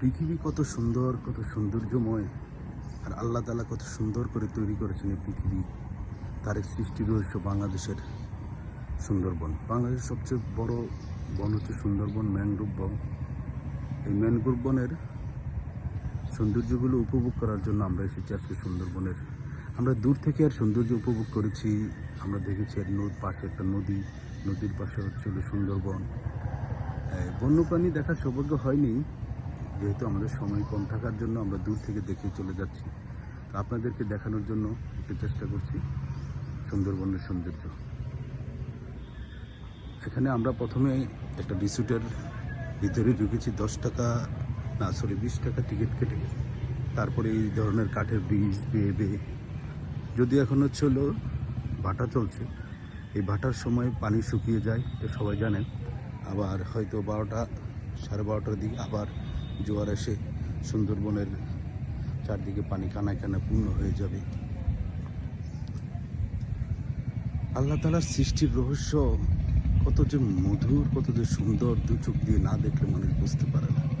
পৃথিবী কত সুন্দর, কত সৌন্দর্যময়, আর আল্লাহ তালা কত সুন্দর করে তৈরি করেছেন এই পৃথিবী, তার সৃষ্টি রহস্য বাংলাদেশের সুন্দরবন। বাংলাদেশের সবচেয়ে বড় বন হচ্ছে সুন্দরবন ম্যানগ্রোভ বন। এই ম্যানগ্রোভ বনের সৌন্দর্যগুলো উপভোগ করার জন্য আমরা এসেছি আজকে সুন্দরবনের। আমরা দূর থেকে আর সৌন্দর্য উপভোগ করেছি। আমরা দেখেছি আর নদ পাশে একটা নদী, নদীর পাশে হচ্ছে হলো সুন্দরবন। বন্যপ্রাণী দেখার সৌভাগ্য হয়নি। যেহেতু আমাদের সময় কম থাকার জন্য আমরা দূর থেকে দেখে চলে যাচ্ছি। তো আপনাদেরকে দেখানোর জন্য একটু চেষ্টা করছি। সুন্দরবনের সৌন্দর্য। এখানে আমরা প্রথমে একটা রিসোর্টের ভিতরে ঢুকেছি, দশ টাকা, না সরি বিশ টাকা টিকিট কেটে। তারপরে এই ধরনের কাঠের ব্রিজ বেয়ে বেয়ে যদি এখন হচ্ছে হলো ভাটা চলছে, এই ভাটার সময় পানি শুকিয়ে যায় এটা সবাই জানেন। আবার হয়তো বারোটা, সাড়ে বারোটার দিকে আবার জোয়ার এসে সুন্দরবনের চারদিকে পানি কানায় কানায় পূর্ণ হয়ে যাবে। আল্লাহ তালার সৃষ্টির রহস্য কত যে মধুর, কত যে সুন্দর, দু চোখ দিয়ে না দেখলে মানুষ বুঝতে পারে না।